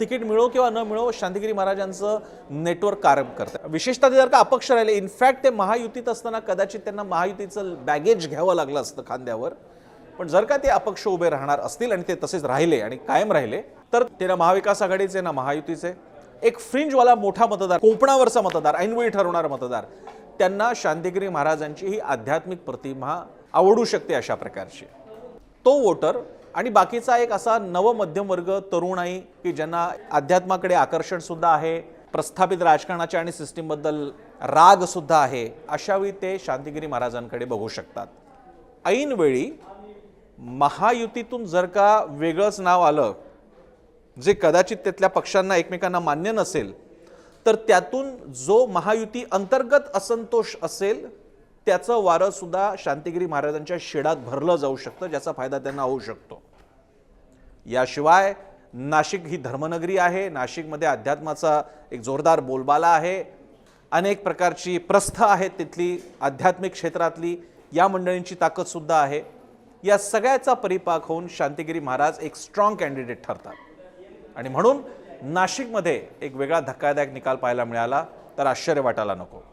Ticket मिळो किंवा न मिळो शांतिगिरी महाराजांचं नेटवर्क कार्य करतं. विशेषतः ते जर का अपक्ष राहिले इनफॅक्ट ते महायुतीत असताना कदाचित त्यांना महायुतीचं बॅगेज घ्यावं लागलं असतं खांद्यावर. पण जर का ते अपक्ष उभे राहणार असतील आणि ते तसेच राहिले आणि कायम राहिले तर ते ना महाविकास आघाडीचे ना महायुतीचे. एक फ्रिंजवाला मोठा मतदार कोकणावरचा मतदार ऐनवेळी ठरवणारा मतदार त्यांना शांतिगिरी महाराजांची ही आध्यात्मिक प्रतिमा आवडू शकते अशा प्रकारची. तो वोटर आणि बाकीचा एक असा नवमध्यमवर्ग तरुण तरुणाई की ज्यांना अध्यात्माकडे आकर्षण सुद्धा आहे प्रस्थापित राजकारणाच्या आणि सिस्टीमबद्दल राग सुद्धा आहे अशावेळी ते शांतिगिरी महाराजांकडे बघू शकतात. ऐनवेळी महायुतीतून जर का वेगळंच नाव आलं जे कदाचित तिथल्या पक्षांना एकमेकांना मान्य नसेल तर त्यातून जो महायुती अंतर्गत असंतोष असेल त्याचं वारं सुद्धा शांतिगिरी महाराजांच्या शेडात भरलं जाऊ शकतं ज्याचा फायदा त्यांना होऊ शकतो. याशिवाय नाशिक ही धर्मनगरी आहे नाशिकमध्ये अध्यात्माचा एक जोरदार बोलबाला आहे अनेक प्रकारची प्रस्थ आहेत तिथली आध्यात्मिक क्षेत्रातली या मंडळींची ताकदसुद्धा आहे. या सगळ्याचा परिपाक होऊन शांतिगिरी महाराज एक स्ट्रॉंग कॅन्डिडेट ठरतात. आणि म्हणून नाशिकमध्ये एक वेगळा धक्कादायक निकाल पाहायला मिळाला तर आश्चर्य वाटायला नको.